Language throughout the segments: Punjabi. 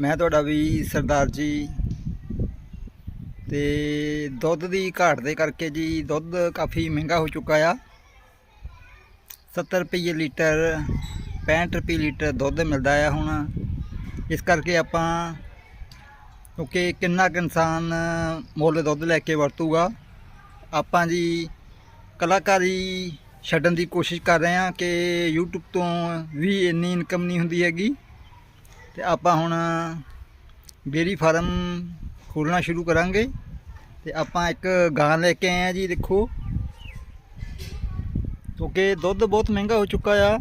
ਮੈਂ ਤੁਹਾਡਾ ਵੀ ਸਰਦਾਰ ਜੀ। ਤੇ ਦੁੱਧ ਦੀ ਘਾਟ ਦੇ ਕਰਕੇ ਜੀ ਦੁੱਧ ਕਾਫੀ ਮਹਿੰਗਾ ਹੋ ਚੁੱਕਾ ਆ। 70 ਰੁਪਏ ਲੀਟਰ 65 ਰੁਪਏ ਲੀਟਰ ਦੁੱਧ ਮਿਲਦਾ ਆ ਹੁਣ। ਇਸ ਕਰਕੇ ਆਪਾਂ ਕਿਉਂਕਿ ਕਿੰਨਾ ਕੁ ਇਨਸਾਨ ਮੁੱਲ ਦੁੱਧ ਲੈ ਕੇ ਵਰਤੂਗਾ। ਆਪਾਂ ਜੀ ਕਲਾਕਾਰੀ ਛੱਡਣ ਦੀ ਕੋਸ਼ਿਸ਼ ਕਰ ਰਹੇ ਹਾਂ ਕਿ YouTube ਤੋਂ ਵੀ ਇੰਨੀ ਇਨਕਮ ਨਹੀਂ ਹੁੰਦੀ ਹੈਗੀ। ਤੇ ਆਪਾਂ ਹੁਣ ਡੇਅਰੀ ਫਾਰਮ ਖੋਲ੍ਹਣਾ ਸ਼ੁਰੂ ਕਰਾਂਗੇ ਤੇ ਆਪਾਂ ਇੱਕ ਗਾਂ ਲੈ ਕੇ ਆਏ ਆ ਜੀ, ਦੇਖੋ। ਕਿਉਂਕਿ ਦੁੱਧ ਬਹੁਤ ਮਹਿੰਗਾ ਹੋ ਚੁੱਕਾ ਆ।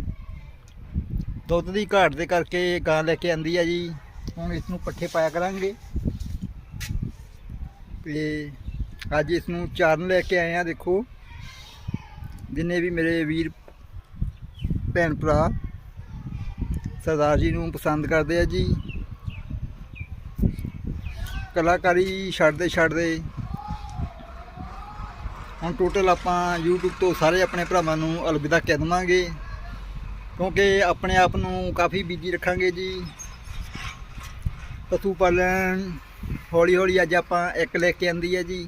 ਦੁੱਧ ਦੀ ਘਾਟ ਦੇ ਕਰਕੇ ਗਾਂ ਲੈ ਕੇ ਆਂਦੀ ਆ ਜੀ। ਹੁਣ ਇਸ ਨੂੰ ਪੱਠੇ ਪਾਇਆ ਕਰਾਂਗੇ। ਤੇ ਅੱਜ ਇਸ ਨੂੰ ਚਾਰਨ ਲੈ ਕੇ ਆਏ ਆ, ਦੇਖੋ। ਜਿੰਨੇ ਵੀ ਮੇਰੇ ਵੀਰ ਭੈਣ ਭਰਾ ਸਰਦਾਰ ਜੀ ਨੂੰ ਪਸੰਦ ਕਰਦੇ ਆ ਜੀ। ਕਲਾਕਾਰੀ ਛੱਡਦੇ ਛੱਡਦੇ ਹੁਣ ਟੋਟਲ ਆਪਾਂ YouTube ਤੋਂ ਸਾਰੇ ਆਪਣੇ ਭਰਾਵਾਂ ਨੂੰ ਅਲਵਿਦਾ ਕਹਿ ਦਵਾਂਗੇ, ਕਿਉਂਕਿ ਆਪਣੇ ਆਪ ਨੂੰ ਕਾਫੀ ਬਿਜ਼ੀ ਰੱਖਾਂਗੇ ਜੀ। ਪਸ਼ੂ ਪਾਲਣ ਹੌਲੀ ਹੌਲੀ ਅੱਜ ਆਪਾਂ ਇੱਕ ਲੈ ਕੇ ਆਂਦੀ ਹੈ ਜੀ।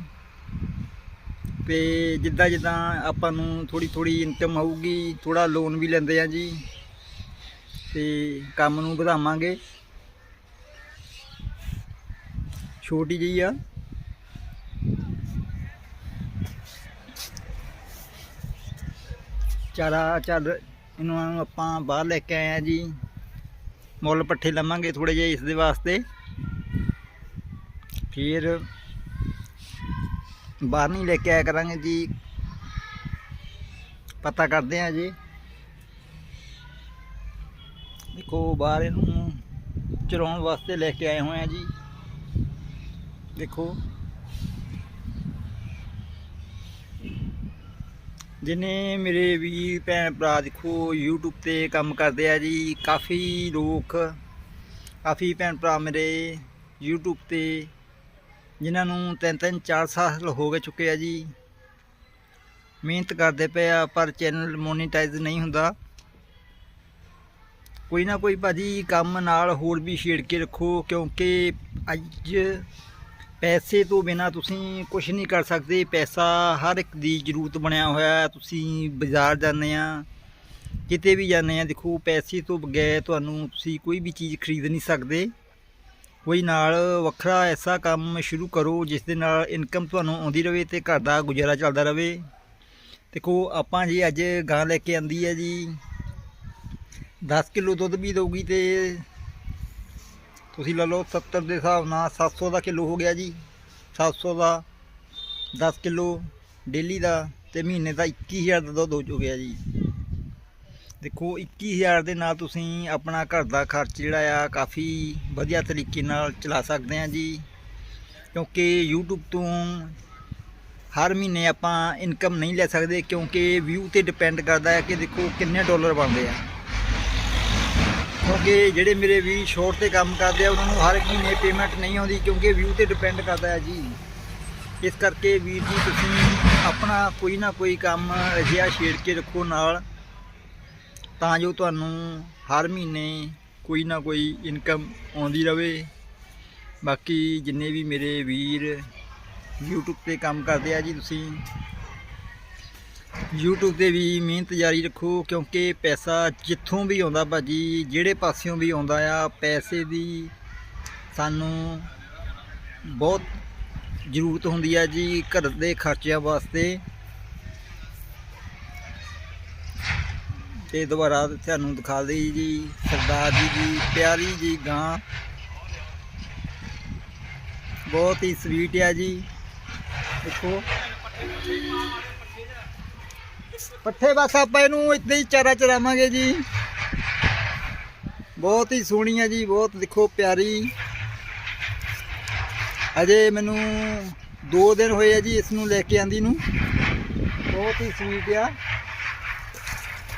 ਤੇ ਜਿੱਦਾਂ ਜਿੱਦਾਂ ਆਪਾਂ ਨੂੰ ਥੋੜੀ ਥੋੜੀ ਇਨਕਮ ਆਊਗੀ ਥੋੜਾ ਲੋਨ ਵੀ ਲੈਂਦੇ ਆ ਜੀ। ਤੇ ਕੰਮ ਨੂੰ ਵਧਾਵਾਂਗੇ। ਛੋਟੀ ਜਿਹੀ ਆ। ਚਾਰਾ ਚੱਲ, ਇਹਨਾਂ ਨੂੰ ਆਪਾਂ ਬਾਹਰ ਲੈ ਕੇ ਆਏ ਆ ਜੀ। ਮੁੱਲ ਪੱਠੇ ਲਵਾਂਗੇ ਥੋੜੇ ਜਿਹੇ ਇਸ ਦੇ ਵਾਸਤੇ। ਫਿਰ ਬਾਹਰ ਨਹੀਂ ਲੈ ਕੇ ਆਇਆ ਕਰਾਂਗੇ ਜੀ। ਪਤਾ ਕਰਦੇ ਆ ਜੀ। ਦੇਖੋ ਬਾਹਰ ਇਹਨੂੰ ਚਰਾਉਣ ਵਾਸਤੇ ਲੈ ਕੇ ਆਏ ਹੋਏ ਆ ਜੀ। ਦੇਖੋ। ਜਿਨੇ ਮੇਰੇ ਵੀ ਭੈਣ ਭਰਾ ਦੇਖੋ, YouTube ਤੇ ਕੰਮ ਕਰਦੇ ਆ ਜੀ, ਕਾਫੀ ਲੋਕ, ਕਾਫੀ ਭੈਣ ਭਰਾ ਮੇਰੇ YouTube ਤੇ, ਜਿਨ੍ਹਾਂ ਨੂੰ ਤਿੰਨ ਤਿੰਨ ਚਾਰ ਸਾਲ ਹੋ ਗਏ ਚੁੱਕੇ ਆ ਜੀ। ਮਿਹਨਤ ਕਰਦੇ ਪਏ ਆ, ਪਰ ਚੈਨਲ ਮੋਨੀਟਾਈਜ਼ ਨਹੀਂ ਹੁੰਦਾ। ਕੋਈ ਨਾ ਕੋਈ ਭਾਜੀ ਕੰਮ ਨਾਲ ਹੋਰ ਵੀ ਛੇੜ ਕੇ ਰੱਖੋ, ਕਿਉਂਕਿ ਅੱਜ ਪੈਸੇ ਤੋਂ ਬਿਨਾ ਤੁਸੀਂ ਕੁਝ ਨਹੀਂ ਕਰ ਸਕਦੇ। ਪੈਸਾ ਹਰ ਇੱਕ ਦੀ ਜ਼ਰੂਰਤ ਬਣਿਆ ਹੋਇਆ ਤੁਸੀਂ ਬਾਜ਼ਾਰ ਜਾਂਦੇ ਆ, ਕਿਤੇ ਵੀ ਜਾਂਦੇ ਆ, ਦੇਖੋ ਪੈਸੇ ਤੋਂ ਬਗੈਰ ਤੁਹਾਨੂੰ ਤੁਸੀਂ ਕੋਈ ਵੀ ਚੀਜ਼ ਖਰੀਦ ਨਹੀਂ ਸਕਦੇ। ਕੋਈ ਨਾਲ ਵੱਖਰਾ ਐਸਾ ਕੰਮ ਸ਼ੁਰੂ ਕਰੋ ਜਿਸ ਦੇ ਨਾਲ ਇਨਕਮ ਤੁਹਾਨੂੰ ਆਉਂਦੀ ਰਹੇ ਤੇ ਘਰ ਦਾ ਗੁਜ਼ਾਰਾ ਚੱਲਦਾ ਰਹੇ ਦੇਖੋ ਆਪਾਂ ਜੀ ਅੱਜ ਗਾਂ ਲੈ ਕੇ ਆਂਦੀ ਹੈ ਜੀ। 10 ਕਿਲੋ ਦੁੱਧ ਵੀ ਦਊਗੀ ਤੇ ਤੁਸੀਂ ਲੈ ਲਓ 70 ਦੇ ਹਿਸਾਬ ਨਾਲ 700 ਦਾ ਕਿਲੋ ਹੋ ਗਿਆ ਜੀ। 700 ਦਾ 10 ਕਿਲੋ ਡੇਲੀ ਦਾ ਤੇ ਮਹੀਨੇ ਦਾ 21000 ਦਾ ਦੁੱਧ ਹੋ ਚੁੱਕਿਆ ਜੀ। ਦੇਖੋ 21000 ਦੇ ਨਾਲ ਤੁਸੀਂ ਆਪਣਾ ਘਰ ਦਾ ਖਰਚ ਜਿਹੜਾ ਆ ਕਾਫੀ ਵਧੀਆ ਤਰੀਕੇ ਨਾਲ ਚਲਾ ਸਕਦੇ ਆ ਜੀ। ਕਿਉਂਕਿ YouTube ਤੋਂ ਹਰ ਮਹੀਨੇ ਆਪਾਂ ਇਨਕਮ ਨਹੀਂ ਲੈ ਸਕਦੇ ਕਿਉਂਕਿ ਵਿਊ ਤੇ ਡਿਪੈਂਡ ਕਰਦਾ ਹੈ ਕਿ ਦੇਖੋ ਕਿੰਨੇ ਡਾਲਰ ਬਣਦੇ ਆ। ਕਿਉਂਕਿ ਜਿਹੜੇ ਮੇਰੇ ਵੀ ਸ਼ੋਰਟ ਤੇ ਕੰਮ ਕਰਦੇ ਆ, ਉਹਨਾਂ ਨੂੰ ਹਰ ਮਹੀਨੇ ਪੇਮੈਂਟ ਨਹੀਂ ਆਉਂਦੀ ਕਿਉਂਕਿ ਵਿਊ ਤੇ ਡਿਪੈਂਡ ਕਰਦਾ ਹੈ ਜੀ। ਇਸ ਕਰਕੇ ਵੀਰ ਜੀ, ਤੁਸੀਂ ਆਪਣਾ ਕੋਈ ਨਾ ਕੋਈ ਕੰਮ ਅਜਿਹਾ ਛੇੜ ਕੇ ਰੱਖੋ ਨਾਲ, ਤਾਂ ਜੋ ਤੁਹਾਨੂੰ ਹਰ ਮਹੀਨੇ ਕੋਈ ਨਾ ਕੋਈ ਇਨਕਮ ਆਉਂਦੀ ਰਵੇ। ਬਾਕੀ ਜਿੰਨੇ ਵੀ ਮੇਰੇ ਵੀਰ YouTube ਤੇ ਕੰਮ ਕਰਦੇ ਆ ਜੀ, ਤੁਸੀਂ YouTube ਤੇ ਵੀ ਮਿਹਨਤ ਜਾਰੀ ਰੱਖੋ, ਕਿਉਂਕਿ ਪੈਸਾ ਜਿੱਥੋਂ ਵੀ ਆਉਂਦਾ ਭਾਜੀ, ਜਿਹੜੇ ਪਾਸਿਓਂ ਵੀ ਆਉਂਦਾ ਆ, ਪੈਸੇ ਦੀ ਸਾਨੂੰ ਬਹੁਤ ਜ਼ਰੂਰਤ ਹੁੰਦੀ ਆ ਜੀ ਘਰ ਦੇ ਖਰਚਿਆਂ ਵਾਸਤੇ। ਤੇ ਦੁਬਾਰਾ ਤੁਹਾਨੂੰ ਦਿਖਾ ਦੇਈ ਜੀ, ਸਰਦਾਰ ਜੀ ਦੀ ਪਿਆਰੀ ਜੀ ਗਾਂ। ਬਹੁਤ ਹੀ ਸਵੀਟ ਆ ਜੀ। ਦੇਖੋ। ਪੱਠੇ ਬਸ ਆਪਾਂ ਇਹਨੂੰ ਇੱਦਾਂ ਹੀ ਚਾਰਾ ਚਰਾਵਾਂਗੇ ਜੀ। ਬਹੁਤ ਹੀ ਸੋਹਣੀ ਆ ਜੀ, ਬਹੁਤ ਦੇਖੋ ਪਿਆਰੀ। ਅਜੇ ਮੈਨੂੰ 2 ਦਿਨ ਹੋਏ ਆ ਜੀ ਇਸ ਨੂੰ ਲੈ ਕੇ ਆਂਦੀ ਨੂੰ। ਬਹੁਤ ਹੀ ਸਵੀਟ ਆ।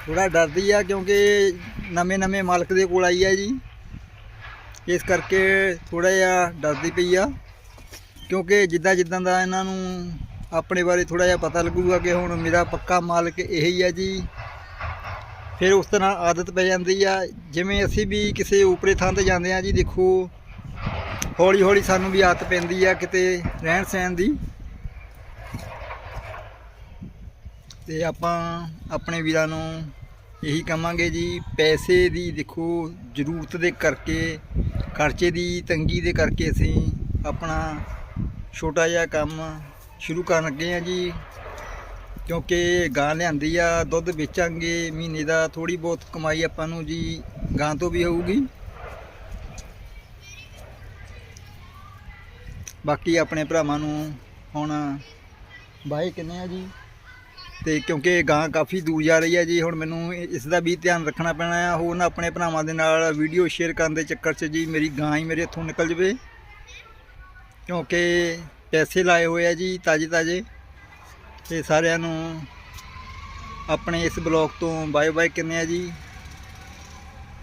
ਥੋੜਾ ਡਰਦੀ ਆ ਕਿਉਂਕਿ ਨਵੇਂ ਨਵੇਂ ਮਾਲਕ ਦੇ ਕੋਲ ਆਈ ਆ ਜੀ। ਇਸ ਕਰਕੇ ਥੋੜਾ ਜਿਹਾ ਡਰਦੀ ਪਈ ਆ। ਕਿਉਂਕਿ ਜਿੱਦਾਂ ਜਿੱਦਾਂ ਦਾ ਇਹਨਾਂ ਨੂੰ ਆਪਣੇ ਬਾਰੇ ਥੋੜਾ ਜਿਹਾ ਪਤਾ ਲੱਗੂਗਾ ਕਿ ਹੁਣ ਮੇਰਾ ਪੱਕਾ ਮਾਲਕ ਇਹੀ ਆ ਜੀ। ਫਿਰ ਉਸ ਤਰ੍ਹਾਂ ਆਦਤ ਪੈ ਜਾਂਦੀ ਆ। ਜਿਵੇਂ ਅਸੀਂ ਵੀ ਕਿਸੇ ਉਪਰੇ ਥਾਂ ਤੇ ਜਾਂਦੇ ਆ ਜੀ, ਦੇਖੋ ਹੌਲੀ ਹੌਲੀ ਸਾਨੂੰ ਵੀ ਆਦਤ ਪੈਂਦੀ ਆ ਕਿਤੇ ਰਹਿਣ ਸਹਿਣ ਦੀ। ਤੇ ਆਪਾਂ ਆਪਣੇ ਵੀਰਾਂ ਨੂੰ ਇਹੀ ਕਹਾਂਗੇ ਜੀ, ਪੈਸੇ ਦੀ ਦੇਖੋ, ਜ਼ਰੂਰਤ ਦੇ ਕਰਕੇ, ਖਰਚੇ ਦੀ ਤੰਗੀ ਦੇ ਕਰਕੇ ਅਸੀਂ ਆਪਣਾ ਛੋਟਾ ਜਿਹਾ ਕੰਮ ਸ਼ੁਰੂ ਕਰਨ ਲੱਗੇ ਆ ਜੀ। ਕਿਉਂਕਿ ਗਾਂ ਲਿਆਂਦੀ ਆ, ਦੁੱਧ ਵੇਚਾਂਗੇ, ਮਹੀਨੇ ਦਾ ਥੋੜੀ ਬਹੁਤ ਕਮਾਈ ਆਪਾਂ ਨੂੰ ਜੀ ਗਾਂ ਤੋਂ ਵੀ ਹੋਊਗੀ। ਬਾਕੀ ਆਪਣੇ ਭਰਾਵਾਂ ਨੂੰ ਹੁਣ ਬਾਏ ਕਿੰਨੇ ਆ ਜੀ। ਤੇ ਕਿਉਂਕਿ ਗਾਂ ਕਾਫੀ ਦੂਰ ਜਾ ਰਹੀ ਹੈ ਜੀ, ਹੁਣ ਮੈਨੂੰ ਇਸ ਦਾ ਵੀ ਧਿਆਨ ਰੱਖਣਾ ਪੈਣਾ ਆ। ਹੋਰ ਨਾ ਆਪਣੇ ਭਰਾਵਾਂ ਦੇ ਨਾਲ ਵੀਡੀਓ ਸ਼ੇਅਰ ਕਰਨ ਦੇ ਚੱਕਰ 'ਚ ਜੀ ਮੇਰੀ ਗਾਂ ਹੀ ਮੇਰੇ ਹੱਥੋਂ ਨਿਕਲ ਜਵੇ। ਕਿਉਂਕਿ ਪੈਸੇ ਲਾਏ ਹੋਏ ਆ ਜੀ ਤਾਜੇ ਤਾਜੇ ਤੇ ਸਾਰਿਆਂ ਨੂੰ ਆਪਣੇ ਇਸ ਬਲੌਗ ਤੋਂ ਬਾਏ ਬਾਏ ਕਹਿੰਦੇ ਆ ਜੀ।